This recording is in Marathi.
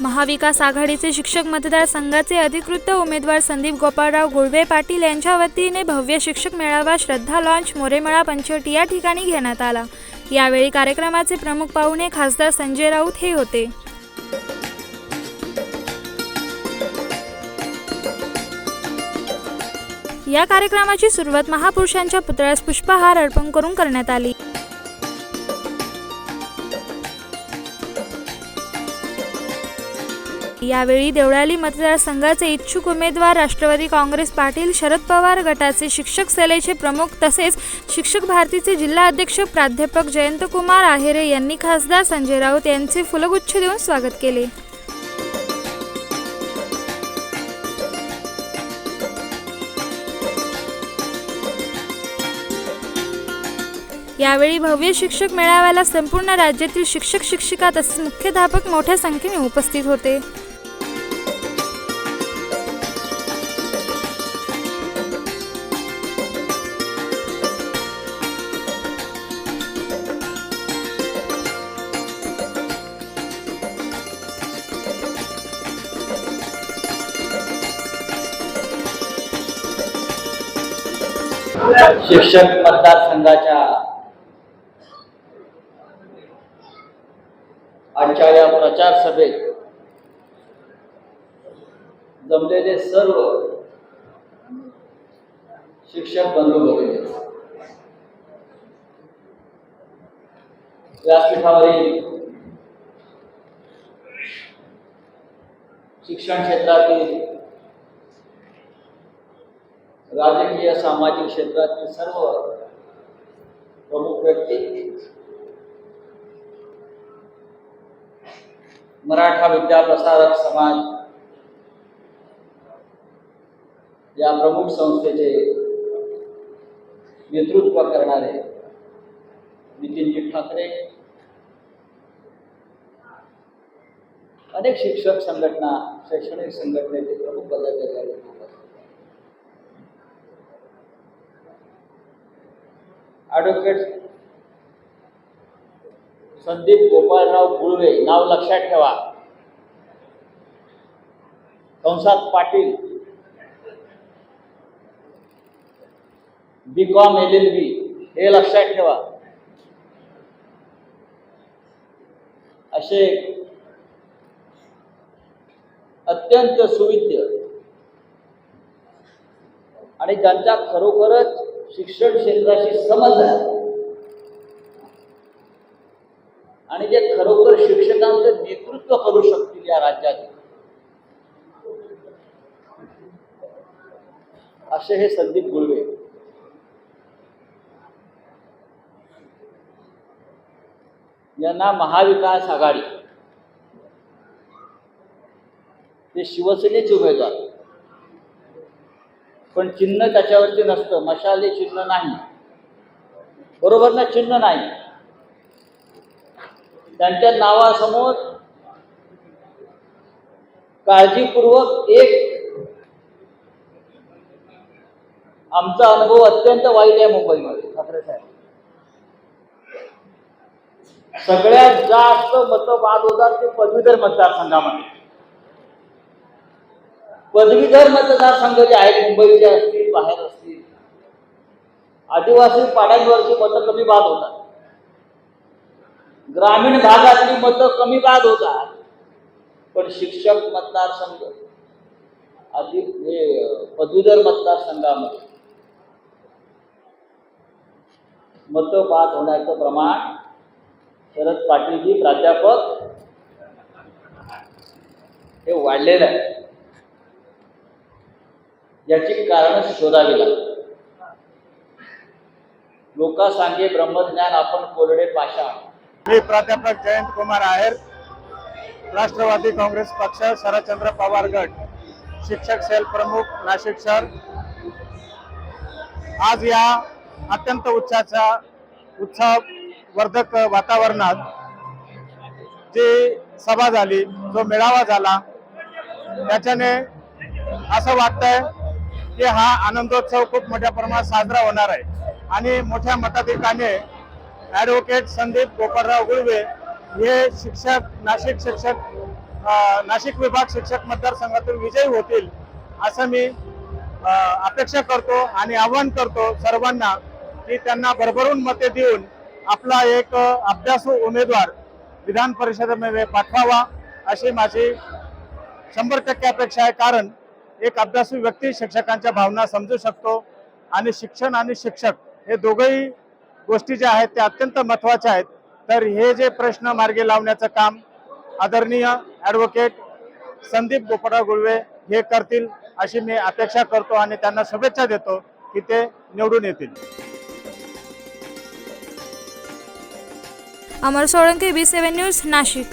महाविकास आघाडीचे शिक्षक मतदारसंघाचे अधिकृत उमेदवार संदीप गोपाळराव गुळवे पाटील यांच्या वतीने भव्य शिक्षक मेळावा श्रद्धा लॉन्च मोरेमळा पंचवटी या ठिकाणी घेण्यात आला. यावेळी कार्यक्रमाचे प्रमुख पाहुणे खासदार संजय राऊत हे होते. या कार्यक्रमाची सुरुवात महापुरुषांच्या पुतळ्यास पुष्पहार अर्पण करून करण्यात आली. यावेळी देवळाली मतदारसंघाचे इच्छुक उमेदवार राष्ट्रवादी काँग्रेस पाटील शरद पवार गटाचे शिक्षक सेलेचे प्रमुख तसेच शिक्षक भारतीचे जिल्हा अध्यक्ष प्राध्यापक जयंतकुमार आहेरे यांनी खासदार संजय राऊत यांचे फुलगुच्छ देऊन स्वागत केले. यावेळी भव्य शिक्षक मेळाव्याला संपूर्ण राज्यातील शिक्षक शिक्षिका तसेच मुख्याध्यापक मोठ्या संख्येने उपस्थित होते. शिक्षक मतदारसंघाच्या आजच्या या प्रचार सभेत जमलेले सर्व शिक्षक बंधू भगिनी व्यासपीठावरील शिक्षण क्षेत्रातील राजकीय सामाजिक क्षेत्रातील सर्व प्रमुख व्यक्ती मराठा विद्याप्रसारक समाज या प्रमुख संस्थेचे नेतृत्व करणारे नितीनजी ठाकरे अनेक शिक्षक संघटना शैक्षणिक संघटनेचे प्रमुख पदाधिकारी ॲडव्होकेट संदीप गोपाळराव गुळवे नाव लक्षात ठेवा. कंसात Patil. B Com L L B हे लक्षात ठेवा. असे अत्यंत सुविद्य. आणि ज्यांचा खरोखरच शिक्षण क्षेत्राशी संबंध आहे. आणि जे खरोखर शिक्षकांचं नेतृत्व करू शकतील या राज्यात असे हे संदीप गुळवे. यांना महाविकास आघाडी ते शिवसेनेचे उमेदवार. पण चिन्ह त्याच्यावरती नसतं. मशाले चिन्ह नाही. बरोबर ना? चिन्ह नाही. त्यांच्या नावासमोर काळजीपूर्वक एक आमचा अनुभव अत्यंत वाईट आहे मुंबईमध्ये. ठाकरे साहेब. सगळ्यात जास्त मत बाद होतात ते पदवीधर मतदारसंघामध्ये. पदवीधर मतदारसंघ जे आहेत मुंबईचे असतील बाहेर असतील. आदिवासी पाड्यांवरची मतं कमी बाद होतात. ग्रामीण भागातली मतं कमी बाद होतात. पण शिक्षक मतदारसंघ आधी हे पदवीधर मतदारसंघामध्ये मतं बाद होण्याचं प्रमाण शरद पाटीलजी प्राध्यापक हे वाढलेलं आहे. याची कारण शोधावी लागतात. लोक सांगे ब्रह्मज्ञान आपण कोरडे पाशा मी प्राध्यापक जयंत कुमार आहेर राष्ट्रवादी काँग्रेस पक्ष शरदचंद्र पवार गट शिक्षक सेल प्रमुख नाशिक शहर. आज या अत्यंत उच्चाचा उत्साह वर्धक वातावरणात जी सभा झाली जो मेळावा झाला त्याच्याने असं वाटतंय की हा आनंदोत्सव खूप मोठ्या प्रमाणात साजरा होणार आहे. आणि मोठ्या मताधिकाने ॲडव्होकेट संदीप गोपाळराव गुळवे हे शिक्षक नाशिक शिक्षक नाशिक विभाग शिक्षक मतदारसंघातून विजयी होतील असं मी अपेक्षा करतो आणि आवाहन करतो सर्वांना की त्यांना भरभरून मते देऊन आपला एक अभ्यासू उमेदवार विधान परिषदेमध्ये पाठवावा अशी माझी शंभर टक्के अपेक्षा आहे. कारण एक अभ्यासू व्यक्ती शिक्षकांच्या भावना समजू शकतो आणि शिक्षण आणि शिक्षक हे दोघंही गोष्टी ज्या आहेत त्या अत्यंत महत्त्वाच्या आहेत. तर हे जे प्रश्न मार्गी लावण्याचं काम आदरणीय ॲडव्होकेट संदीप गोपाळराव गुळवे हे करतील अशी मी अपेक्षा करतो आणि त्यांना शुभेच्छा देतो की ते निवडून येतील. Amar Solanke B seven news Nashik.